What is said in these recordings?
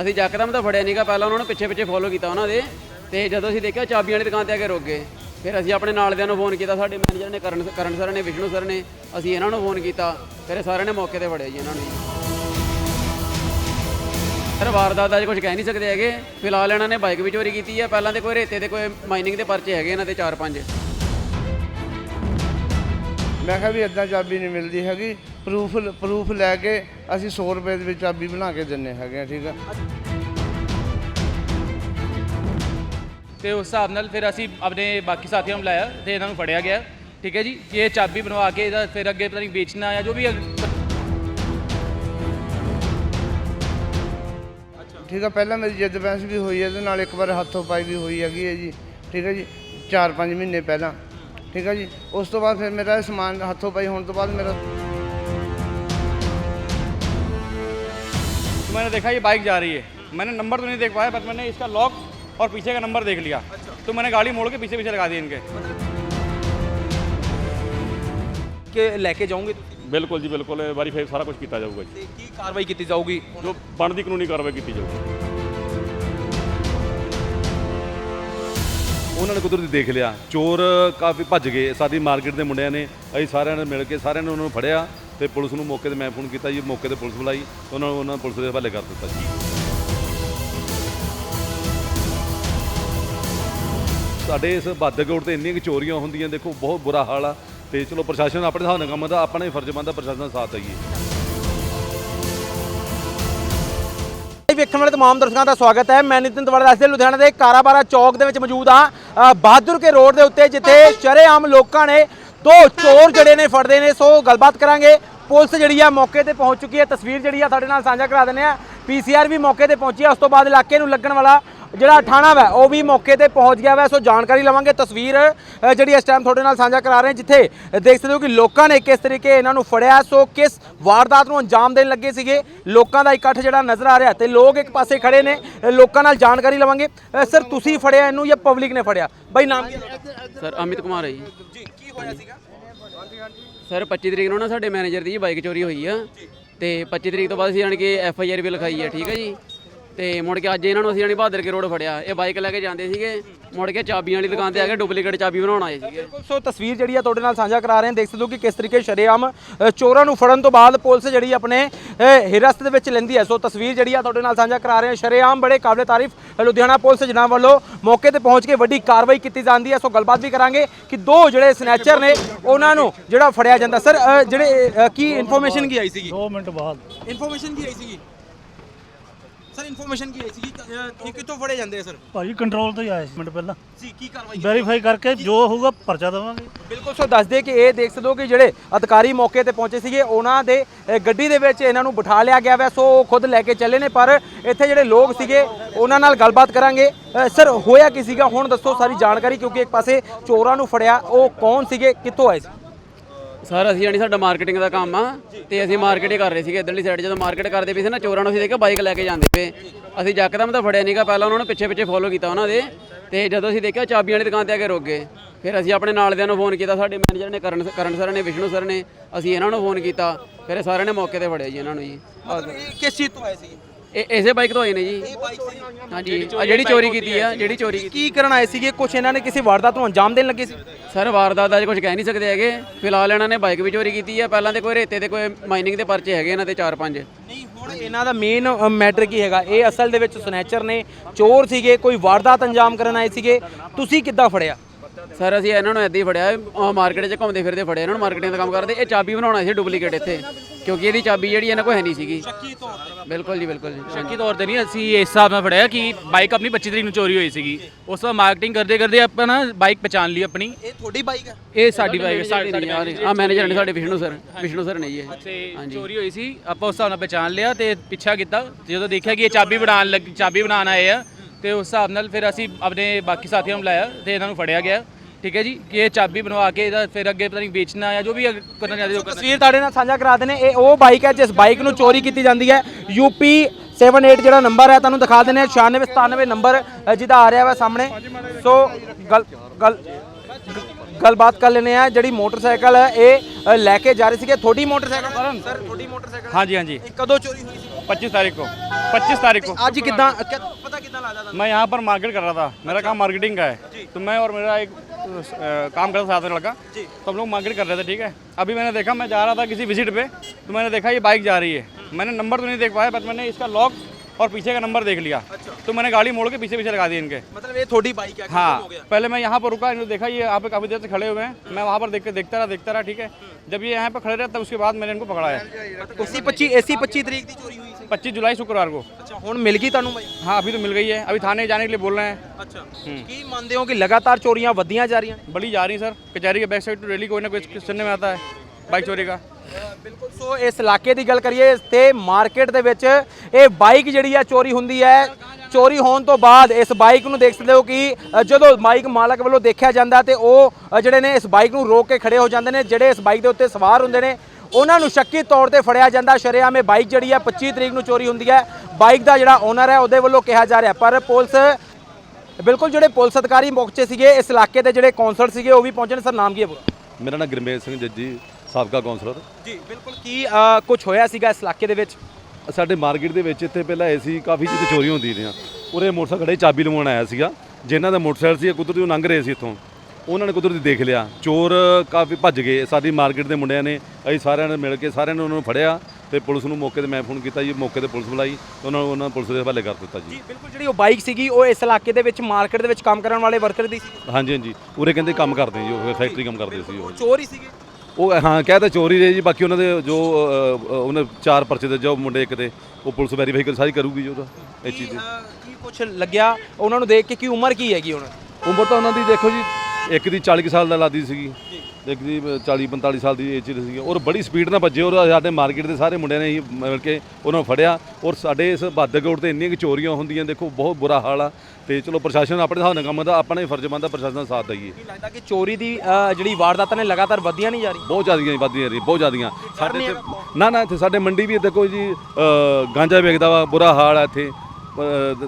ਅਸੀਂ ਯਕਦਮ ਤਾਂ ਫੜਿਆ ਨਹੀਂਗਾ ਪਹਿਲਾਂ ਉਹਨਾਂ ਨੂੰ ਪਿੱਛੇ ਪਿੱਛੇ ਫੋਲੋ ਕੀਤਾ ਉਹਨਾਂ ਦੇ। ਤੇ ਜਦੋਂ ਅਸੀਂ ਦੇਖਿਆ ਚਾਬੀਆਂ ਵਾਲੀ ਦੁਕਾਨ ਤੇ ਆ ਕੇ ਰੁਕ ਗਏ। ਫਿਰ ਅਸੀਂ ਆਪਣੇ ਨਾਲ ਦਿਆਂ ਨੂੰ ਫੋਨ ਕੀਤਾ, ਸਾਡੇ ਮੈਨੇਜਰ ਨੇ, ਕਰਨ ਕਰਨ ਸਰ ਨੇ, ਵਿਸ਼ਨੂੰ ਸਰ ਨੇ, ਅਸੀਂ ਇਹਨਾਂ ਨੂੰ ਫੋਨ ਕੀਤਾ। ਫਿਰ ਸਾਰਿਆਂ ਨੇ ਮੌਕੇ ਤੇ ਫੜਿਆ ਜੀ ਇਹਨਾਂ ਨੂੰ। ਜੀ। ਸਰ, ਵਾਰਦਾਤ ਦਾ ਅੱਜ ਕੁਝ ਕਹਿ ਨਹੀਂ ਸਕਦੇ ਹੈਗੇ। ਫਿਲਹਾਲ ਇਹਨਾਂ ਨੇ ਬਾਈਕ ਵੀ ਚੋਰੀ ਕੀਤੀ ਹੈ ਪਹਿਲਾਂ ਤੇ ਕੋਈ ਰੇਤੇ ਦੇ ਕੋਈ ਮਾਈਨਿੰਗ ਦੇ ਪਰਚੇ ਹੈਗੇ ਇਹਨਾਂ ਤੇ 4-5 ਮੈਂ ਕਿਹਾ ਵੀ ਇਦਾਂ ਚਾਬੀ ਨਹੀਂ ਮਿਲਦੀ ਹੈਗੀ। ਪ੍ਰੂਫ ਪ੍ਰੂਫ ਲੈ ਕੇ ਅਸੀਂ 100 ਰੁਪਏ ਦੇ ਵਿੱਚ ਚਾਬੀ ਬਣਾ ਕੇ ਦਿੰਨੇ ਹੈਗੇ ਆ ਠੀਕ ਆ? ਤੇ ਉਸ ਹਿਸਾਬ ਨਾਲ ਫਿਰ ਅਸੀਂ ਆਪਣੇ ਬਾਕੀ ਸਾਥੀਆਂ ਨੂੰ ਬੁਲਾਇਆ ਤੇ ਇਹਨਾਂ ਨੂੰ ਫੜਿਆ ਗਿਆ ਠੀਕ ਹੈ ਜੀ? ਇਹ ਚਾਬੀ ਬਣਵਾ ਕੇ ਇਹਦਾ ਫਿਰ ਅੱਗੇ ਪਤਾ ਨਹੀਂ ਵੇਚਣਾ ਜਾਂ ਜੋ ਵੀ ਠੀਕ ਆ ਪਹਿਲਾਂ ਮੇਰੀ ਜਿੱਦ ਬਹਿਸ ਵੀ ਹੋਈ ਹੈ ਇਹਦੇ ਨਾਲ ਇੱਕ ਵਾਰ ਹੱਥੋਂ ਪਾਈ ਵੀ ਹੋਈ ਹੈਗੀ ਹੈ ਜੀ ਠੀਕ ਹੈ ਜੀ? 4-5 ਮਹੀਨੇ ਪਹਿਲਾਂ ਠੀਕ ਹੈ ਜੀ? ਉਸ ਤੋਂ ਬਾਅਦ ਫਿਰ ਮੇਰਾ ਇਹ ਸਮਾਨ ਹੱਥੋਂ ਪਾਈ ਹੋਣ ਤੋਂ ਬਾਅਦ ਮੇਰਾ मैंने देखा ये बाइक जा रही है मैंने नंबर तो नहीं देख पाया बट मैंने इसका लॉक और पीछे का नंबर देख लिया तो मैंने गाड़ी मोड़ के पीछे पीछे लगा दी इनके ਕਿ ਲੈ ਕੇ ਜਾਓਗੇ ਬਿਲਕੁਲ ਜੀ ਬਿਲਕੁਲ ਵੈਰੀਫਾਈ ਸਾਰਾ ਕੁਝ ਕੀਤਾ ਜਾਊਗਾ ਜੀ ਤੇ ਕੀ ਕਾਰਵਾਈ ਕੀਤੀ ਜਾਊਗੀ ਜੋ ਬਣਦੀ ਕਾਨੂੰਨੀ ਕਾਰਵਾਈ ਕੀਤੀ ਜਾਊਗੀ ਉਹਨਾਂ ਨੇ ਕੁਦਰਤੀ ਦੇਖ ਲਿਆ ਚੋਰ ਕਾਫੀ ਭੱਜ ਗਏ ਸਾਡੀ ਮਾਰਕੀਟ ਦੇ ਮੁੰਡਿਆਂ ਨੇ ਅਸੀਂ ਸਾਰਿਆਂ ਨੇ ਮਿਲ ਕੇ ਸਾਰਿਆਂ ਨੇ ਉਹਨਾਂ ਨੂੰ ਫੜਿਆ ਤੇ ਪੁਲਿਸ ਨੂੰ ਮੌਕੇ ਤੇ ਮੈਂ ਫੋਨ ਕੀਤਾ ਜੀ ਮੌਕੇ ਤੇ ਪੁਲਿਸ ਬੁਲਾਈ ਉਹਨਾਂ ਨੂੰ ਉਹਨਾਂ ਪੁਲਿਸ ਦੇ ਹਵਾਲੇ ਕਰ ਦਿੱਤਾ ਜੀ। ਸਾਡੇ ਇਸ ਬਾਦਗੌੜ ਤੇ ਇੰਨੀਆਂ ਕੁ ਚੋਰੀਆਂ ਹੁੰਦੀਆਂ ਦੇਖੋ ਬਹੁਤ ਬੁਰਾ ਹਾਲ ਆ ਤੇ ਚਲੋ ਪ੍ਰਸ਼ਾਸਨ ਆਪਣੇ ਹਿਸਾਬ ਨਾਲ ਕੰਮ ਦਾ ਆਪਣਾ ਹੀ ਫਰਜ਼ ਬਣਦਾ ਪ੍ਰਸ਼ਾਸਨ ਦਾ ਸਾਥ ਦਈਏ। ਵੇਖਣ ਵਾਲੇ ਤਮਾਮ ਦਰਸ਼ਕਾਂ ਦਾ ਸਵਾਗਤ ਹੈ। ਮੈਂ ਨਿਤਿਨ ਤਵੜਾ ਦੱਸਦੇ ਲੁਧਿਆਣਾ ਦੇ ਕਾਰਾਬਾਰਾ ਚੌਕ ਦੇ ਵਿੱਚ ਮੌਜੂਦ ਹਾਂ। ਬਹਾਦਰ ਕੇ ਰੋਡ ਦੇ ਉੱਤੇ ਜਿੱਥੇ ਸ਼ਰੇਆਮ ਲੋਕਾਂ ਨੇ ਦੋ ਚੋਰ ਜਿਹੜੇ ਨੇ ਫੜਦੇ ਨੇ, ਸੋ ਗੱਲਬਾਤ ਕਰਾਂਗੇ। ਪੁਲਿਸ ਜਿਹੜੀ ਆ ਮੌਕੇ ਤੇ ਪਹੁੰਚ ਚੁੱਕੀ ਹੈ। ਤਸਵੀਰ ਜਿਹੜੀ ਆ ਤੁਹਾਡੇ ਨਾਲ ਸਾਂਝਾ ਕਰਾ ਦਿੰਦੇ ਆ। ਪੀਸੀਆਰ ਵੀ ਮੌਕੇ ਤੇ ਪਹੁੰਚੀ ਹੈ ਉਸ ਤੋਂ ਬਾਅਦ ਇਲਾਕੇ ਨੂੰ ਲੱਗਣ ਵਾਲਾ ਜਿਹੜਾ ਥਾਣਾ ਵਾ ਉਹ ਵੀ ਮੌਕੇ ਤੇ ਪਹੁੰਚ ਗਿਆ ਵਾ। ਸੋ ਜਾਣਕਾਰੀ ਲਵਾਂਗੇ ਤਸਵੀਰ ਜਿਹੜੀ ਇਸ ਟਾਈਮ ਤੁਹਾਡੇ ਨਾਲ ਸਾਂਝਾ ਕਰਾ ਰਹੇ ਹਾਂ ਜਿੱਥੇ ਦੇਖ ਸਕਦੇ ਹੋ ਕਿ ਲੋਕਾਂ ਨੇ ਕਿਸ ਤਰੀਕੇ ਇਹਨਾਂ ਨੂੰ ਫੜਿਆ। ਸੋ ਕਿਸ ਵਾਰਦਾਤ ਨੂੰ ਅੰਜਾਮ ਦੇਣ ਲੱਗੇ ਸੀਗੇ ਲੋਕਾਂ ਦਾ ਇਕੱਠ ਜਿਹੜਾ ਨਜ਼ਰ ਆ ਰਿਹਾ ਤੇ ਲੋਕ ਇੱਕ ਪਾਸੇ ਖੜੇ ਨੇ ਲੋਕਾਂ ਨਾਲ ਜਾਣਕਾਰੀ ਲਵਾਂਗੇ। ਸਰ ਤੁਸੀਂ ਫੜਿਆ ਇਹਨੂੰ ਜਾਂ ਪਬਲਿਕ ਨੇ ਫੜਿਆ? ਬਾਈ ਨਾਮ ਕੀ ਸਰ ਅਮਿਤ ਕੁਮਾਰ ਹੈ ਜੀ। ਜੀ ਕੀ ਹੋਇਆ ਸੀਗਾ? ਸਰ 25 ਤਰੀਕ ਨੂੰ ਨਾ ਸਾਡੇ ਮੈਨੇਜਰ ਦੀ ਬਾਈਕ ਚੋਰੀ ਹੋਈ ਆ। ਤੇ 25 ਤਰੀਕ ਤੋਂ ਬਾਅਦ ਅਸੀਂ ਜਾਣੀ ਕਿ ਐਫ ਆਈ ਆਰ ਵੀ ਲਿਖਾਈ ਹੈ ਠੀਕ ਹੈ ਜੀ। ਤੇ ਮੁੜ ਕੇ ਅੱਜ ਇਹਨਾਂ ਨੂੰ ਅਸੀਂ ਜਾਣੀ ਬਹਾਦਰ ਕੇ ਰੋਡ ਫੜਿਆ। ਇਹ ਬਾਈਕ ਲੈ ਕੇ ਜਾਂਦੇ ਸੀਗੇ ਮੁੜ ਕੇ ਚਾਬੀਆਂ ਵਾਲੀ ਦੁਕਾਨ ਤੇ ਆ ਕੇ ਡੁਪਲੀਕੇਟ ਚਾਬੀ ਬਣਾਉਣ ਆਏ ਸੀਗੇ। ਬਿਲਕੁਲ ਸੋ ਤਸਵੀਰ ਜਿਹੜੀ ਆ ਤੁਹਾਡੇ ਨਾਲ ਸਾਂਝਾ ਕਰਾ ਰਹੇ ਹਾਂ। ਦੇਖ ਸਕਦੇ ਹੋ ਕਿ ਕਿਸ ਤਰੀਕੇ ਸ਼ਰੇਆਮ ਅ, ਚੋਰਾਂ ਨੂੰ ਫੜਨ ਤੋਂ ਬਾਅਦ ਪੁਲਿਸ ਜਿਹੜੀ ਆਪਣੇ ਅ, ਹਿਰਾਸਤ ਦੇ ਵਿੱਚ ਲੈਂਦੀ ਹੈ। ਸੋ ਤਸਵੀਰ ਜਿਹੜੀ ਆ ਤੁਹਾਡੇ ਨਾਲ ਸਾਂਝਾ ਕਰਾ ਰਹੇ ਹਾਂ। ਸ਼ਰੇਆਮ ਬੜੇ ਕਾਬਲੇ ਤਾਰੀਫ ਲੁਧਿਆਣਾ ਪੁਲਿਸ ਜਨਾਬ ਵੱਲੋਂ ਮੌਕੇ ਤੇ ਪਹੁੰਚ ਕੇ ਵੱਡੀ ਕਾਰਵਾਈ ਕੀਤੀ ਜਾਂਦੀ ਹੈ। ਸੋ ਗੱਲਬਾਤ ਵੀ ਕਰਾਂਗੇ ਕਿ ਦੋ ਜਿਹੜੇ ਸਨੈਚਰ ਨੇ ਉਹਨਾਂ ਨੂੰ ਜਿਹੜਾ ਫੜਿਆ ਜਾਂਦਾ। ਸਰ ਅ, ਜਿਹੜੇ ਅ, ਕੀ ਇਨਫੋਰਮੇਸ਼ਨ ਕੀ ਆਈ ਸੀਗੀ? 2 ਮਿੰਟ ਬਾਅਦ। ਇਨਫੋਰਮੇਸ਼ਨ ਕੀ ਆਈ ਸੀਗੀ? ਸਰ ਇਨਫੋਰਮੇਸ਼ਨ ਕੀ ਆਈ ਸੀਗੀ? ਕਿ ਕਿੱਥੋਂ ਫੜੇ ਜਾਂਦੇ ਆ ਸਰ? ਭਾਜੀ ਕੰਟਰੋਲ ਤੋਂ ਹੀ ਆਏ ਸੀ ਮਿੰਟ ਪਹਿਲਾਂ। ਜੀ ਕੀ ਕਾਰਵਾਈ ਵੈਰੀਫਾਈ ਕਰਕੇ ਜੋ ਹੋਊਗਾ ਪਰਚਾ ਦੇਵਾਂਗੇ। ਬਿਲਕੁਲ ਸੋ ਦੱਸਦੇ ਕਿ ਇਹ ਦੇਖ ਸਕਦੇ ਹੋ ਕਿ ਜਿਹੜੇ ਅਧਿਕਾਰੀ ਮੌਕੇ ਤੇ ਪਹੁੰਚੇ ਸੀਗੇ ਉਹਨਾਂ ਦੇ ਅ, ਗੱਡੀ ਦੇ ਵਿੱਚ ਇਹਨਾਂ ਨੂੰ ਬਿਠਾ ਲਿਆ ਗਿਆ ਵੈ ਸੋ ਉਹ ਖੁਦ ਲੈ ਕੇ ਚੱਲੇ ਨੇ ਪਰ ਇੱਥੇ ਜਿਹੜੇ ਲੋਕ ਸੀਗੇ ਉਹਨਾਂ ਨਾਲ ਗੱਲਬਾਤ ਕਰਾਂਗੇ। ਅ, ਸਰ ਹੋਇਆ ਕੀ ਸੀਗਾ? ਹੁਣ ਦੱਸੋ ਸਾਰੀ ਜਾਣਕਾਰੀ ਕਿਉਂਕਿ ਇੱਕ ਪਾਸੇ ਚੋਰਾਂ ਨੂੰ ਫੜਿਆ ਉਹ ਕੌਣ ਸੀਗੇ? ਕਿੱਥੋਂ ਆਏ ਸੀ? ਸਰ, ਅਸੀਂ ਜਾਣੀ ਸਾਡਾ ਮਾਰਕੀਟਿੰਗ ਦਾ ਕੰਮ ਆ ਤੇ ਅਸੀਂ ਮਾਰਕੀਟ ਹੀ ਕਰ ਰਹੇ ਸੀਗੇ ਇਧਰਲੀ ਸਾਈਡ ਜਦੋਂ ਮਾਰਕੀਟ ਕਰਦੇ ਪਏ ਸੀ ਨਾ, ਚੋਰਾਂ ਨੂੰ ਅਸੀਂ ਦੇਖਿਆ ਬਾਈਕ ਲੈ ਕੇ ਜਾਂਦੇ ਪਏ। ਅਸੀਂ ਯਕਦਮ ਤਾਂ ਫੜਿਆ ਨਹੀਂਗਾ ਪਹਿਲਾਂ ਉਹਨਾਂ ਨੂੰ ਪਿੱਛੇ ਪਿੱਛੇ ਫੋਲੋ ਕੀਤਾ ਉਹਨਾਂ ਦੇ ਤੇ ਜਦੋਂ ਅਸੀਂ ਦੇਖਿਆ ਚਾਬੀਆਂ ਵਾਲੀ ਦੁਕਾਨ ਤੇ ਆ ਕੇ ਰੁਕ ਗਏ। ਫਿਰ ਅਸੀਂ ਆਪਣੇ ਨਾਲ ਦਿਆਂ ਨੂੰ ਫੋਨ ਕੀਤਾ, ਸਾਡੇ ਮੈਨੇਜਰ ਨੇ, ਕਰਨ ਕਰਨ ਸਰ ਨੇ, ਵਿਸ਼ਨੂੰ ਸਰ ਨੇ, ਅਸੀਂ ਇਹਨਾਂ ਨੂੰ ਫੋਨ ਕੀਤਾ, ਫਿਰ ਇਹ ਸਾਰਿਆਂ ਨੇ ਮੌਕੇ ਤੇ ਫੜਿਆ ਜੀ ਇਹਨਾਂ ਨੂੰ ਜੀ। ਕਿਸ ਚੀਜ਼ ਤੋਂ ਆਏ ਸੀ ਇਹ ਇਸੇ ਬਾਈਕ ਤੋਂ ਆਏ ਨੇ ਜੀ। ਹਾਂਜੀ। ਆ ਜਿਹੜੀ ਚੋਰੀ ਕੀਤੀ ਆ ਜਿਹੜੀ ਚੋਰੀ ਕੀਤੀ ਕੀ ਕਰਨ ਆਏ ਸੀਗੇ? ਕੁਝ ਇਹਨਾਂ ਨੇ ਕਿਸੇ ਵਾਰਦਾਤ ਨੂੰ ਅੰਜਾਮ ਦੇਣ ਲੱਗੇ ਸੀ? ਸਰ ਵਾਰਦਾਤ ਦਾ ਅੱਜ ਕੁਝ ਕਹਿ ਨਹੀਂ ਸਕਦੇ ਹੈਗੇ। ਫਿਲਹਾਲ ਇਹਨਾਂ ਨੇ ਬਾਈਕ ਵੀ ਚੋਰੀ ਕੀਤੀ ਆ। ਪਹਿਲਾਂ ਤੇ ਕੋਈ ਰੇਤੇ ਦੇ ਕੋਈ ਮਾਈਨਿੰਗ ਦੇ ਪਰਚੇ ਹੈਗੇ ਇਹਨਾਂ ਤੇ 4-5 ਨਹੀਂ ਹੁਣ ਇਹਨਾਂ ਦਾ ਮੇਨ ਮੈਟਰ ਕੀ ਹੈਗਾ? ਇਹ ਅਸਲ ਦੇ ਵਿੱਚ ਸਨੈਚਰ ਨੇ ਚੋਰ ਸੀਗੇ ਕੋਈ ਵਾਰਦਾਤ ਅੰਜਾਮ ਕਰਨ ਆਏ ਸੀਗੇ। ਤੁਸੀਂ ਕਿੱਦਾਂ ਫੜਿਆ? ਸਰ ਅਸੀਂ ਇਹਨਾਂ ਨੂੰ ਏਦਾਂ ਹੀ ਫੜਿਆ ਮਾਰਕੀਟ 'ਚ ਘੁੰਮਦੇ ਫਿਰਦੇ ਫੜਿਆ ਇਹਨਾਂ ਨੂੰ ਮਾਰਕੀਟਿੰਗ ਦਾ ਕੰਮ ਕਰਦੇ। ਇਹ ਚਾਬੀ ਬਣਾਉਣਾ ਸੀ ਡੁਪਲੀਕੇਟ ਇੱਥੇ ਕਿਉਂਕਿ ਇਹਦੀ ਚਾਬੀ ਜਿਹੜੀ ਇਹਨਾਂ ਕੋਲ ਹੈ ਨਹੀਂ ਸੀਗੀ। ਬਿਲਕੁਲ ਜੀ ਬਿਲਕੁਲ ਜੀ। ਸ਼ੱਕੀ ਤੌਰ ਤੇ ਨਹੀਂ ਅਸੀਂ ਇਸ ਹਿਸਾਬ ਨਾਲ ਫੜਿਆ ਕਿ ਬਾਈਕ ਆਪਣੀ 25 ਤਰੀਕ ਨੂੰ ਚੋਰੀ ਹੋਈ ਸੀਗੀ। ਉਸ ਤੋਂ ਬਾਅਦ ਮਾਰਕੀਟਿੰਗ ਕਰਦੇ ਕਰਦੇ ਆਪਾਂ ਨਾ ਬਾਈਕ ਪਛਾਣ ਲਈ ਆਪਣੀ। ਇਹ ਤੁਹਾਡੀ ਬਾਈਕ ਹੈ ਇਹ ਸਾਡੀ ਬਾਈਕ ਸਾਡੀ ਨਹੀਂ ਯਾਰ ਆ ਮੈਨੇਜਰ ਨੇ ਸਾਡੇ ਵਿਸ਼ਨੂੰ ਸਰ ਵਿਸ਼ਨੂੰ ਸਰ ਨੇ ਜੀ ਇਹ। ਤੇ ਚੋਰੀ ਹੋਈ ਸੀ। ਆਪਾਂ ਉਸ ਹਿਸਾਬ ਨਾਲ ਪਛਾਣ ਲਿਆ ਤੇ ਪਿੱਛਾ ਕੀਤਾ। ਜਦੋਂ ਦੇਖਿਆ ਕਿ ਇਹ ਚਾਬੀ ਬਣਾਉਣ ਲੱਗ ਚਾਬੀ ਬਣਾਉਣ ਆਏ ਆ ਤੇ ਉਸ ਹਿਸਾਬ ਨਾਲ ਫਿਰ ਅਸੀਂ ਆਪਣੇ ਬਾਕੀ ਸਾਥੀਆਂ ਨੂੰ ਬੁਲਾਇਆ ਤੇ ਇਹਨਾਂ ਨੂੰ ਫੜਿਆ ਗਿਆ। ਠੀਕ ਹੈ ਜੀ ਕਿ ਇਹ ਚਾਬੀ ਬਣਵਾ ਕੇ ਇਹਦਾ ਫਿਰ ਅੱਗੇ ਪਤਾ ਨਹੀਂ ਵੇਚਣਾ ਜਾਂ ਜੋ ਵੀ ਅੱਗੇ ਕਰਨਾ ਚਾਹਦੇ ਹੋ ਕਰਨਾ ਤਸਵੀਰ ਤੁਹਾਡੇ ਨਾਲ ਸਾਂਝਾ ਕਰਾ ਦਿੰਦੇ ਇਹ ਉਹ ਬਾਈਕ ਹੈ ਜਿਸ ਬਾਈਕ ਨੂੰ ਚੋਰੀ ਕੀਤੀ ਜਾਂਦੀ ਹੈ ਯੂਪੀ 78 ਜਿਹੜਾ ਨੰਬਰ ਹੈ ਤੁਹਾਨੂੰ ਦਿਖਾ ਦਿੰਦੇ ਹਾਂ 9697 ਨੰਬਰ ਅ, ਜਿਹਦਾ ਆ ਰਿਹਾ ਵਾ ਸਾਹਮਣੇ ਸੋ ਗੱਲ ਗੱਲ ਗੱਲਬਾਤ ਕਰ ਲੈਨੇ ਆ ਜਿਹੜੀ ਮੋਟਰਸਾਈਕਲ ਹੈ ਇਹ ਅ, ਲੈ ਕੇ ਜਾ ਰਹੇ ਸੀਗੇ ਤੁਹਾਡੀ ਮੋਟਰਸਾਈਕਲ ਸਰ ਤੁਹਾਡੀ ਮੋਟਰਸਾਈਕਲ हाँ जी हाँ जी ਇਹ ਕਦੋਂ ਚੋਰੀ ਹੋਈ ਸੀ पच्चीस तारीख को पच्चीस तारीख को ਅੱਜ ਕਿਦਾਂ ਪਤਾ ਕਿਦਾਂ ਲੱਗਦਾ ਤੁਹਾਨੂੰ मैं यहाँ पर मार्केट कर रहा था मेरा काम मार्केटिंग का है तो मैं और मेरा एक अ, काम करता साथ में लड़का तो हम लोग मार्केट कर रहे थे ठीक है अभी मैंने देखा मैं जा रहा था किसी विजिट पे तो मैंने देखा ये बाइक जा रही है मैंने नंबर तो नहीं देख पाया बट मैंने इसका लॉक और पीछे का नंबर देख लिया तो मैंने गाड़ी मोड़ के पीछे पीछे लगा दी इनके ਮਤਲਬ ਇਹ ਤੁਹਾਡੀ ਬਾਈਕ ਹੈ हाँ पहले मैं यहाँ पर रुका इन्होंने देखा ये यहाँ पे काफ़ी देर से खड़े हुए हैं मैं वहाँ पर देख के देखता रहा देखता रहा ठीक है जब ये यहाँ पे खड़े रहे तब उसके बाद मैंने इनको पकड़ा है ਇਸੀ 25 इसी 25 तरीक ਦੀ ਚੋਰੀ ਹੋਈ ਸੀ पच्चीस जुलाई शुक्रवार को ਅੱਛਾ ਹੁਣ ਮਿਲ ਗਈ ਤੁਹਾਨੂੰ ਬਾਈਕ हाँ अभी तो मिल गई है अभी थाने जाने के लिए बोल रहे हैं ਅੱਛਾ ਕੀ ਮੰਨਦੇ ਹੋ ਕਿ ਲਗਾਤਾਰ ਚੋਰੀਆਂ ਵਧੀਆਂ ਜਾ ਰਹੀਆਂ ਨੇ बड़ी जा रही सर कचहरी के बैक साइड तो डेली कोई ना कोई सुनने में आता है बाइक चोरी का ਬਿਲਕੁਲ। ਸੋ ਇਸ ਇਲਾਕੇ ਦੀ ਗੱਲ ਕਰੀਏ, ਇਸ ਤੇ ਮਾਰਕੀਟ ਦੇ ਵਿੱਚ ਇਹ ਬਾਈਕ ਜਿਹੜੀ ਆ, ਚੋਰੀ ਹੁੰਦੀ ਹੈ। ਚੋਰੀ ਹੋਣ ਤੋਂ ਬਾਅਦ ਇਸ ਬਾਈਕ ਨੂੰ ਦੇਖ ਸਕਦੇ ਹੋ ਕਿ ਜਦੋਂ ਬਾਈਕ ਮਾਲਕ ਵੱਲੋਂ ਦੇਖਿਆ ਜਾਂਦਾ ਤੇ ਉਹ ਜਿਹੜੇ ਨੇ ਇਸ ਬਾਈਕ ਨੂੰ ਰੋਕ ਕੇ ਖੜੇ ਹੋ ਜਾਂਦੇ ਨੇ, ਜਿਹੜੇ ਇਸ ਬਾਈਕ ਦੇ ਉੱਤੇ ਸਵਾਰ ਹੁੰਦੇ ਨੇ, ਉਹਨਾਂ ਨੂੰ ਸ਼ੱਕੀ ਤੌਰ ਤੇ ਫੜਿਆ ਜਾਂਦਾ। ਸ਼ਰੇਆਮ ਇਹ ਬਾਈਕ ਜਿਹੜੀ ਹੈ 25 ਤਰੀਕ ਨੂੰ ਚੋਰੀ ਹੁੰਦੀ ਹੈ। ਬਾਈਕ ਦਾ ਜਿਹੜਾ ਓਨਰ ਹੈ, ਉਹਦੇ ਵੱਲੋਂ ਕਿਹਾ ਜਾ ਰਿਹਾ। ਪਰ ਪੁਲਿਸ, ਬਿਲਕੁਲ ਜਿਹੜੇ ਪੁਲਿਸ ਅਧਿਕਾਰੀ ਪਹੁੰਚੇ ਸੀਗੇ, ਇਸ ਇਲਾਕੇ ਦੇ ਜਿਹੜੇ ਕੌਂਸਲ ਸੀਗੇ, ਉਹ ਵੀ ਪਹੁੰਚੇ ਨੇ। ਸਰ, ਨਾਮ ਕੀ ਹੈ ਮੇਰਾ ਨਾਮ ਗੁਰਮੇਲ ਸਿੰਘ ਜੱਜੀ। ਸਾਬਕਾ ਕੌਂਸਲਰ। ਜੀ ਬਿਲਕੁਲ। ਕੀ ਕੁਝ ਹੋਇਆ ਸੀਗਾ ਇਸ ਇਲਾਕੇ ਦੇ ਵਿੱਚ? ਸਾਡੇ ਮਾਰਕੀਟ ਦੇ ਵਿੱਚ ਇੱਥੇ ਪਹਿਲਾਂ ਏਸੀ ਕਾਫੀ ਜਿੱਥੇ ਚੋਰੀ ਹੁੰਦੀ ਰਹੀਆਂ। ਉਰੇ ਮੋਟਰਸਾਈਕਲ ਖੜੇ ਚਾਬੀ ਲਵਾਉਣ ਆਇਆ ਸੀਗਾ। ਜਿਨ੍ਹਾਂ ਦਾ ਮੋਟਰਸਾਈਕਲ ਸੀ ਕੁਦਰਤੀ ਉਹ ਲੰਘ ਰਹੇ ਸੀ ਇੱਥੋਂ। ਉਹਨਾਂ ਨੇ ਕੁਦਰਤੀ ਦੇਖ ਲਿਆ। ਚੋਰ ਕਾਫੀ ਭੱਜ ਗਏ। ਸਾਡੀ ਮਾਰਕੀਟ ਦੇ ਮੁੰਡਿਆਂ ਨੇ ਅਸੀਂ ਸਾਰਿਆਂ ਨੇ ਮਿਲ ਕੇ ਸਾਰਿਆਂ ਨੇ ਉਹਨਾਂ ਨੂੰ ਫੜਿਆ ਤੇ ਪੁਲਿਸ ਨੂੰ ਮੌਕੇ ਤੇ ਮੈਂ ਫੋਨ ਕੀਤਾ ਜੀ ਮੌਕੇ ਤੇ ਪੁਲਿਸ ਬੁਲਾਈ ਉਹਨਾਂ ਨੂੰ ਉਹਨਾਂ ਪੁਲਿਸ ਦੇ ਹਵਾਲੇ ਕਰ ਦਿੱਤਾ ਜੀ। ਜੀ ਬਿਲਕੁਲ। ਜਿਹੜੀ ਉਹ ਬਾਈਕ ਸੀਗੀ ਉਹ ਇਸ ਇਲਾਕੇ ਦੇ ਵਿੱਚ ਮਾਰਕੀਟ ਦੇ ਵਿੱਚ ਕੰਮ ਕਰਨ ਵਾਲੇ ਵਰਕਰ ਦੀ ਸੀ? ਹਾਂਜੀ ਹਾਂਜੀ। ਉਰੇ ਕਹਿੰਦੇ ਕੰਮ ਕਰਦੇ ਜੀ ਉਹ ਫੈਕਟਰੀ ਕੰਮ ਕਰਦੇ ਸੀ ਉਹ ਚੋਰ ਹੀ ਸੀਗੇ। ਉਹ ਹਾਂ ਕਹਿ ਤਾਂ ਚੋਰੀ ਰਹੇ ਜੀ ਬਾਕੀ ਉਹਨਾਂ ਦੇ ਜੋ ਅ, ਅ, ਉਹਨਾਂ ਚਾਰ ਪਰਚੇ ਦੇ ਜੋ ਮੁੰਡੇ ਇੱਕ ਦੇ ਉਹ ਪੁਲਿਸ ਵੈਰੀਫਾਈ ਕਰ ਸਾਰੀ ਕਰੂਗੀ ਜੀ ਉਹਦਾ ਇਹ ਚੀਜ਼ ਦੀ। ਕੀ ਕੁਝ ਲੱਗਿਆ? ਉਹਨਾਂ ਨੂੰ ਦੇਖ ਕੇ ਕੀ ਉਮਰ ਕੀ ਹੈਗੀ ਉਹਨਾਂ ਦੀ? ਉਮਰ ਤਾਂ ਉਹਨਾਂ ਦੀ ਦੇਖੋ ਜੀ ਇੱਕ ਦੀ 40 ਕੁ ਸਾਲ ਦਾ ਲਾਦੀ ਸੀਗੀ। ਇੱਕ ਦੀ 40 45 ਸਾਲ ਦੀ ਏਜ ਦੀ ਸੀਗੀ। ਔਰ ਬੜੀ ਸਪੀਡ ਨਾਲ ਭੱਜੇ ਔਰ ਸਾਡੇ ਮਾਰਕੀਟ ਦੇ ਸਾਰੇ ਮੁੰਡਿਆਂ ਨੇ ਹੀ ਮਿਲ ਕੇ ਉਹਨਾਂ ਨੂੰ ਫੜਿਆ। ਔਰ ਸਾਡੇ ਇਸ ਬਾਦਰਗੌੜ ਤੇ ਇੰਨੀਆਂ ਕੁ ਚੋਰੀਆਂ ਹੁੰਦੀਆਂ ਦੇਖੋ ਬਹੁਤ ਬੁਰਾ ਹਾਲ ਆ। ਤੇ ਚਲੋ ਪ੍ਰਸ਼ਾਸਨ ਆਪਣੇ ਹਿਸਾਬ ਨਾਲ ਕੰਮ ਦਾ ਆਪਣਾ ਹੀ ਫਰਜ਼ ਬਣਦਾ ਪ੍ਰਸ਼ਾਸਨ ਦਾ ਸਾਥ ਦਈਏ। ਕੀ ਲੱਗਦਾ ਕਿ ਚੋਰੀ ਦੀ ਜਿਹੜੀ ਵਾਰਦਾਤਾਂ ਨੇ ਲਗਾਤਾਰ ਵਧੀਆਂ ਨਹੀਂ ਜਾ ਰਹੀ ਬਹੁਤ ਜ਼ਿਆਦੀਆਂ ਵਧੀਆਂ ਰਹੀ ਬਹੁਤ ਜ਼ਿਆਦੀਆਂ। ਸਾਡੇ ਨਾ ਨਾ ਇੱਥੇ ਸਾਡੇ ਮੰਡੀ ਵੀ ਦੇਖੋ ਜੀ ਗਾਂਜਾ ਵੇਚਦਾ ਵਾ ਬੁਰਾ ਹਾਲ ਆ ਇੱਥੇ।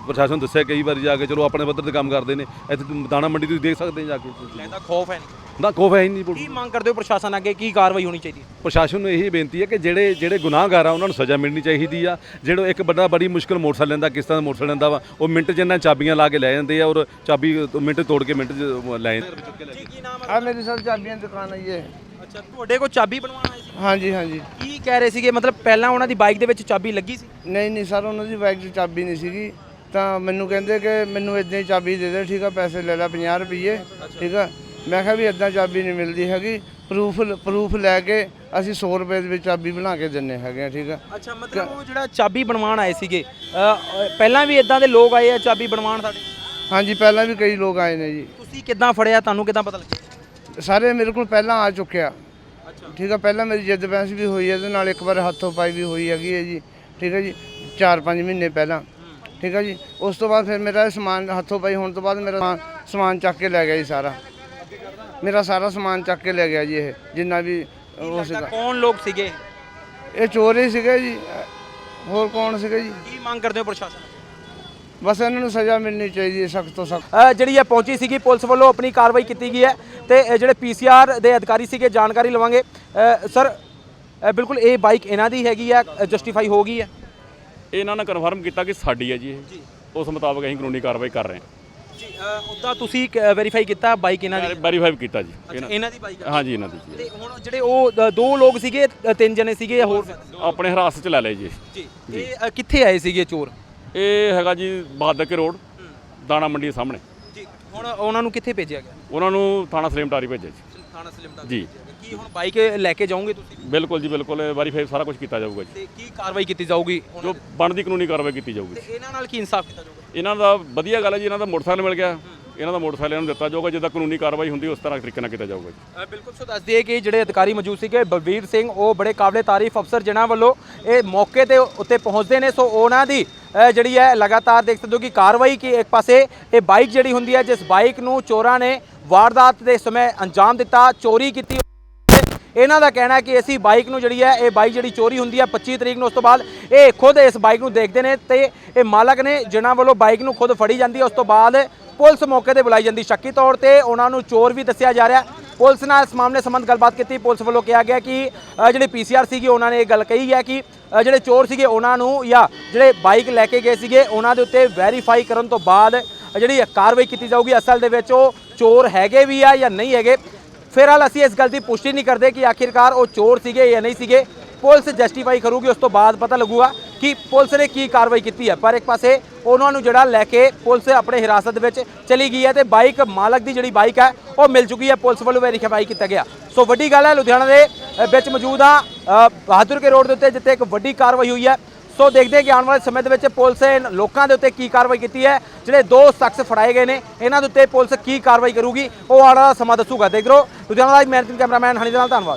ਪ੍ਰਸ਼ਾਸਨ ਦੱਸਿਆ ਕਈ ਵਾਰੀ ਜਾ ਕੇ ਚਲੋ ਆਪਣੇ ਪੱਧਰ ਤੇ ਕੰਮ ਕਰਦੇ ਨੇ। ਇੱਥੇ ਦਾਣਾ ਮੰਡੀ ਤੁਸੀਂ ਦੇਖ ਸਕਦੇ ਜਾ ਕੇ ਲੱਗਦਾ ਖੌਫ ਹੈ? ਨਾ ਕੋਫ ਹੈ ਹੀ ਨਹੀਂ ਪੁਲਿਸ ਕੀ ਮੰਗ ਕਰਦੇ ਹੋ ਪ੍ਰਸ਼ਾਸਨ ਅੱਗੇ? ਕੀ ਕਾਰਵਾਈ ਹੋਣੀ ਚਾਹੀਦੀ ਹੈ? ਪ੍ਰਸ਼ਾਸਨ ਨੂੰ ਇਹੀ ਬੇਨਤੀ ਹੈ ਕਿ ਜਿਹੜੇ ਜਿਹੜੇ ਗੁਨਾਹਗਾਰ ਆ ਉਹਨਾਂ ਨੂੰ ਸਜ਼ਾ ਮਿਲਣੀ ਚਾਹੀਦੀ ਆ। ਜਿਹੜਾ ਇੱਕ ਬੰਦਾ ਬੜੀ ਮੁਸ਼ਕਲ ਮੋਟਰਸਾਈਕਲ ਲੈਂਦਾ ਕਿਸ ਤਰ੍ਹਾਂ ਦਾ ਮੋਟਰਸਾਈਕਲ ਲੈਂਦਾ ਵਾ ਉਹ ਮਿੰਟ 'ਚ ਇਹਨਾਂ ਚਾਬੀਆਂ ਲਾ ਕੇ ਲੈ ਜਾਂਦੇ ਆ ਔਰ ਚਾਬੀ ਮਿੰਟ ਤੋੜ ਕੇ ਮਿੰਟ 'ਚ ਲੈ ਜਾਂਦੇ ਜੀ ਕੀ ਨਾਮ ਆ ਮੇਰੀ ਸਰ ਚਾਬੀਆਂ ਦੀ ਦੁਕਾਨ ਹੈ ਜੀ। ਅੱਛਾ ਤੁਹਾਡੇ ਕੋਲ ਚਾਬੀ ਬਣਵਾਉਣ ਆਏ ਸੀ? ਹਾਂਜੀ ਹਾਂਜੀ। ਕੀ ਕਹਿ ਰਹੇ ਸੀਗੇ? ਮਤਲਬ ਪਹਿਲਾਂ ਉਹਨਾਂ ਦੀ ਬਾਈਕ ਦੇ ਵਿੱਚ ਚਾਬੀ ਲੱਗੀ ਸੀ? ਨਹੀਂ ਨਹੀਂ ਸਰ ਉਹਨਾਂ ਦੀ ਬਾਈਕ 'ਚ ਚਾਬੀ ਨਹੀਂ ਸੀਗੀ। ਤਾਂ ਮੈਨੂੰ ਕਹਿੰਦੇ ਕਿ ਮੈਨੂੰ ਇਦਾਂ ਹੀ ਚਾਬੀ ਦੇ ਦੇ ਠੀਕ ਆ ਪੈਸੇ ਲੈ ਲੈ 50 ਰੁਪਏ ਠੀਕ ਆ। ਮੈਂ ਕਿਹਾ ਵੀ ਇਦਾਂ ਚਾਬੀ ਨਹੀਂ ਮਿਲਦੀ ਹੈਗੀ। ਪ੍ਰੂਫ ਪ੍ਰੂਫ ਲੈ ਕੇ ਅਸੀਂ 100 ਰੁਪਏ ਦੇ ਵਿੱਚ ਚਾਬੀ ਬਣਾ ਕੇ ਦਿੰਨੇ ਹੈਗੇ ਆ ਠੀਕ ਆ? ਅੱਛਾ ਮਤਲਬ ਉਹ ਜਿਹੜਾ ਚਾਬੀ ਬਣਵਾਉਣ ਆਏ ਸੀਗੇ ਪਹਿਲਾਂ ਵੀ ਇਦਾਂ ਦੇ ਲੋਕ ਆਏ ਆ ਚਾਬੀ ਬਣਵਾਉਣ ਸਾਡੇ? ਹਾਂਜੀ ਪਹਿਲਾਂ ਵੀ ਕਈ ਲੋਕ ਆਏ ਨੇ ਜੀ। ਤੁਸੀਂ ਕਿੱਦਾਂ ਫੜਿਆ ਤੁਹਾਨੂੰ ਕਿੱਦਾਂ ਪਤਾ ਲੱਗਿਆ? ਸਾਰੇ ਮੇਰੇ ਕੋਲ ਪਹਿਲਾਂ ਆ ਚੁੱਕਿਆ। ਠੀਕ ਆ ਪਹਿਲਾਂ ਮੇਰੀ ਜਿੱਦ ਬਹਿਸ ਵੀ ਹੋਈ ਹੈ ਇਹਦੇ ਨਾਲ ਇੱਕ ਵਾਰ ਹੱਥੋਂ ਪਾਈ ਵੀ ਹੋਈ ਹੈਗੀ ਹੈ ਜੀ। ਠੀਕ ਹੈ ਜੀ 4-5 ਮਹੀਨੇ ਪਹਿਲਾਂ। ਠੀਕ ਹੈ ਜੀ ਉਸ ਤੋਂ ਬਾਅਦ ਫਿਰ ਮੇਰਾ ਸਮਾਨ ਹੱਥੋਂ ਪਾਈ ਹੋਣ ਤੋਂ ਬਾਅਦ ਮੇਰਾ ਸਮਾਨ ਚੱਕ ਕੇ ਲੈ ਗਿਆ ਜੀ ਸਾਰਾ। ਮੇਰਾ ਸਾਰਾ ਸਮਾਨ ਚੱਕ ਕੇ ਲੈ ਗਿਆ ਜੀ ਇਹ ਜਿੰਨਾ ਵੀ ਉਹ ਸੀਗਾ ਕੌਣ ਲੋਕ ਸੀਗੇ? ਇਹ ਚੋਰ ਹੀ ਸੀਗੇ ਜੀ ਹੋਰ ਕੌਣ ਸੀਗੇ ਜੀ? ਕੀ ਮੰਗ ਕਰਦੇ ਹੋ ਪ੍ਰਸ਼ਾਸਨ ਬਸ ਇਹਨਾਂ ਨੂੰ ਸਜ਼ਾ ਮਿਲਣੀ ਚਾਹੀਦੀ ਹੈ ਸਖਤ ਤੋਂ ਸਖਤ। ਅ, ਜਿਹੜੀ ਇਹ ਪਹੁੰਚੀ ਸੀਗੀ ਪੁਲਿਸ ਵੱਲੋਂ ਆਪਣੀ ਕਾਰਵਾਈ ਕੀਤੀ ਗਈ ਹੈ ਤੇ ਇਹ ਜਿਹੜੇ ਪੀਸੀਆਰ ਦੇ ਅਧਿਕਾਰੀ ਸੀਗੇ ਜਾਣਕਾਰੀ ਲਵਾਂਗੇ। ਅ, ਸਰ ਅ, ਬਿਲਕੁਲ ਇਹ ਬਾਈਕ ਇਹਨਾਂ ਦੀ ਹੈਗੀ ਹੈ ਜਸਟੀਫਾਈ ਹੋ ਗਈ ਹੈ? ਇਹਨਾਂ ਨੇ ਕਨਫਰਮ ਕੀਤਾ ਕਿ ਸਾਡੀ ਹੈ ਜੀ ਇਹ। ਉਸ ਮੁਤਾਬਕ ਅਸੀਂ ਕਾਨੂੰਨੀ ਕਾਰਵਾਈ ਕਰ ਰਹੇ ਜੀ ਉਦਾਂ ਤੁਸੀਂ ਵੈਰੀਫਾਈ ਕੀਤਾ ਬਾਈਕ ਇਹਨਾਂ ਦੀ? ਵੈਰੀਫਾਈ ਕੀਤਾ ਜੀ। ਇਹਨਾਂ- ਇਹਨਾਂ ਦੀ ਬਾਈਕ ਹਾਂਜੀ ਇਹਨਾਂ ਦੀ ਜੀ। ਤੇ ਹੁਣ ਜਿਹੜੇ ਉਹ ਅ, ਦੋ ਲੋਕ ਸੀਗੇ ਅ, ਤਿੰਨ ਜਣੇ ਸੀਗੇ ਹੋਰ? ਆਪਣੇ ਹਿਰਾਸਤ 'ਚ ਲੈ ਲਏ ਜੀ। ਜੀ ਇਹ ਅ, ਕਿੱਥੇ ਆਏ ਸੀਗੇ ਚੋਰ? ਇਹ ਹੈਗਾ ਜੀ ਬਾਦਕੇ ਰੋਡ ਦਾਣਾ ਮੰਡੀ ਦੇ ਸਾਹਮਣੇ। ਜੀ ਹੁਣ ਉਹਨਾਂ ਨੂੰ ਕਿੱਥੇ ਭੇਜਿਆ ਗਿਆ? ਉਹਨਾਂ ਨੂੰ ਥਾਣਾ ਸਲੇਮ ਟਾਰੀ ਭੇਜਿਆ ਜੀ। ਥਾਣਾ ਸਲਿਮਟਾ ਜੀ। ਕੀ ਹੁਣ ਬਾਈਕ ਲੈ ਕੇ ਜਾਓਗੇ ਤੁਸੀਂ? ਬਿਲਕੁਲ ਜੀ ਬਿਲਕੁਲ। ਵੈਰੀਫਾਈ ਸਾਰਾ ਕੁਝ ਕੀਤਾ ਜਾਊਗਾ ਜੀ। ਤੇ ਕੀ ਕਾਰਵਾਈ ਕੀਤੀ ਜਾਊਗੀ ਜੋ ਬਣਦੀ ਕਾਨੂੰਨੀ ਕਾਰਵਾਈ ਕੀਤੀ ਜਾਊਗੀ ਤੇ ਇਹਨਾਂ ਨਾਲ ਕੀ ਇਨਸਾਫ ਕੀਤਾ ਜਾਊਗਾ? ਇਹਨਾਂ ਦਾ ਵਧੀਆ ਗੱਲ ਹੈ ਜੀ ਇਹਨਾਂ ਦਾ ਮੋਟਰਸਾਈਕਲ ਮਿਲ ਗਿਆ। ਇਹਨਾਂ ਦਾ ਮੋਟਰਸਾਈਕਲ ਇਹਨਾਂ ਨੂੰ ਦਿੱਤਾ ਜਾਊਗਾ ਜਿੱਦਾਂ ਕਾਨੂੰਨੀ ਕਾਰਵਾਈ ਹੁੰਦੀ ਉਸ ਤਰ੍ਹਾਂ ਤਰੀਕੇ ਨਾਲ ਕੀਤਾ ਜਾਊਗਾ ਜੀ। ਅ, ਬਿਲਕੁਲ ਸੋ ਦੱਸ ਦਈਏ ਕਿ ਜਿਹੜੇ ਅਧਿਕਾਰੀ ਮੌਜੂਦ ਸੀਗੇ ਬਲਵੀਰ ਸਿੰਘ ਉਹ ਬੜੇ ਕਾਬਲੇ ਤਾਰੀਫ ਅਫਸਰ ਜਿਨ੍ਹਾਂ ਵੱਲੋਂ ਇਹ ਮੌਕੇ ਤੇ ਉੱਤੇ ਪਹੁੰਚਦੇ ਨੇ। ਸੋ ਉਹਨਾਂ ਦੀ ਅ, ਜਿਹੜੀ ਹੈ ਲਗਾਤਾਰ ਦੇਖ ਸਕਦੇ ਹੋ ਕਿ ਕਾਰਵਾਈ ਕੀ ਇੱਕ ਪਾਸੇ ਇਹ ਬਾਈਕ ਜਿਹੜੀ ਹੁੰਦੀ ਹੈ ਜਿਸ ਬਾਈਕ ਨੂੰ ਚੋਰਾਂ ਨੇ ਵਾਰਦਾਤ ਦੇ ਸਮੇਂ ਅੰਜਾਮ ਦਿੱਤਾ ਚੋਰੀ ਕੀਤੀ ਇਹਨਾਂ ਦਾ ਕਹਿਣਾ ਹੈ ਕਿ ਅਸੀਂ ਬਾਈਕ ਨੂੰ ਜਿਹੜੀ ਹੈ ਇਹ ਬਾਈਕ ਜਿਹੜੀ ਚੋਰੀ ਹੁੰਦੀ ਹੈ 25 ਤਰੀਕ ਨੂੰ ਉਸ ਤੋਂ ਬਾਅਦ ਇਹ ਖੁਦ ਇਸ ਬਾਈਕ ਨੂੰ ਦੇਖਦੇ ਨੇ ਤੇ ਇਹ ਮਾਲਕ ਨੇ ਜਿਨ੍ਹਾਂ ਵੱਲੋਂ ਬਾਈਕ ਨੂੰ ਖੁਦ ਫੜੀ ਜਾਂਦੀ ਹੈ ਉਸ ਤੋਂ ਬਾਅਦ ਪੁਲਿਸ ਮੌਕੇ ਤੇ ਬੁਲਾਈ ਜਾਂਦੀ ਸ਼ੱਕੀ ਤੌਰ ਤੇ ਉਹਨਾਂ ਨੂੰ ਚੋਰ ਵੀ ਦੱਸਿਆ ਜਾ ਰਿਹਾ ਪੁਲਿਸ ਨਾਲ ਇਸ ਮਾਮਲੇ ਸੰਬੰਧ ਗੱਲਬਾਤ ਕੀਤੀ ਪੁਲਿਸ ਵੱਲੋਂ ਕਿਹਾ ਗਿਆ ਕਿ ਅ, ਜਿਹੜੀ ਪੀਸੀਆਰ ਸੀਗੀ ਉਹਨਾਂ ਨੇ ਇਹ ਗੱਲ ਕਹੀ ਹੈ ਕਿ ਜਿਹੜੇ ਚੋਰ ਸੀਗੇ ਉਹਨਾਂ ਨੂੰ ਜਾਂ ਜਿਹੜੇ ਬਾਈਕ ਲੈ ਕੇ ਗਏ ਸੀਗੇ ਉਹਨਾਂ ਦੇ ਉੱਤੇ ਵੈਰੀਫਾਈ ਕਰਨ ਤੋਂ ਬਾਅਦ ਜਿਹੜੀ ਕਾਰਵਾਈ ਕੀਤੀ ਜਾਊਗੀ। ਅਸਲ ਦੇ ਵਿੱਚ ਉਹ ਚੋਰ ਹੈਗੇ ਵੀ ਆ ਜਾਂ ਨਹੀਂ ਹੈਗੇ ਫਿਲਹਾਲ ਅਸੀਂ ਇਸ ਗੱਲ ਦੀ ਪੁਸ਼ਟੀ ਨਹੀਂ ਕਰਦੇ ਕਿ ਆਖਿਰਕਾਰ ਉਹ ਚੋਰ ਸੀਗੇ ਜਾਂ ਨਹੀਂ ਸੀਗੇ। ਪੁਲਿਸ ਜਸਟੀਫਾਈ ਕਰੂਗੀ ਉਸ ਤੋਂ ਬਾਅਦ ਪਤਾ ਲੱਗੂਗਾ ਕਿ ਪੁਲਿਸ ਨੇ ਕੀ ਕਾਰਵਾਈ ਕੀਤੀ ਹੈ। ਪਰ ਇੱਕ ਪਾਸੇ ਉਹਨਾਂ ਨੂੰ ਜਿਹੜਾ ਲੈ ਕੇ ਪੁਲਿਸ ਆਪਣੇ ਹਿਰਾਸਤ ਦੇ ਵਿੱਚ ਚਲੀ ਗਈ ਹੈ ਤੇ ਬਾਈਕ ਮਾਲਕ ਦੀ ਜਿਹੜੀ ਬਾਈਕ ਹੈ ਉਹ ਮਿਲ ਚੁੱਕੀ ਹੈ। ਪੁਲਿਸ ਵੱਲੋਂ ਵੈਰੀਫਾਈ ਕੀਤਾ ਗਿਆ। ਸੋ ਵੱਡੀ ਗੱਲ ਹੈ ਲੁਧਿਆਣਾ ਦੇ ਵਿੱਚ ਮੌਜੂਦ ਆ ਅ, ਬਹਾਦਰ ਕੇ ਰੋਡ ਦੇ ਉੱਤੇ ਜਿੱਥੇ ਇੱਕ ਵੱਡੀ ਕਾਰਵਾਈ ਹੋਈ ਹੈ। ਸੋ ਦੇਖਦੇ ਹਾਂ ਕਿ ਆਉਣ ਵਾਲੇ ਸਮੇਂ ਦੇ ਵਿੱਚ ਪੁਲਿਸ ਲੋਕਾਂ ਦੇ ਉੱਤੇ ਕੀ ਕਾਰਵਾਈ ਕੀਤੀ ਹੈ, ਜਿਹੜੇ ਦੋ ਸ਼ਖਸ ਫੜਾਏ ਗਏ ਨੇ, ਇਹਨਾਂ ਦੇ ਉੱਤੇ ਪੁਲਿਸ ਕੀ ਕਾਰਵਾਈ ਕਰੂਗੀ, ਉਹ ਆਉਣ ਵਾਲਾ ਸਮਾਂ ਦੱਸੂਗਾ। ਦੇਖ ਲਓ ਲੁਧਿਆਣਾ ਦਾ ਮਿਹਨਤੀ ਕੈਮਰਾਮੈਨ, ਹਨੀ ਦੇ ਨਾਲ ਧੰਨਵਾਦ।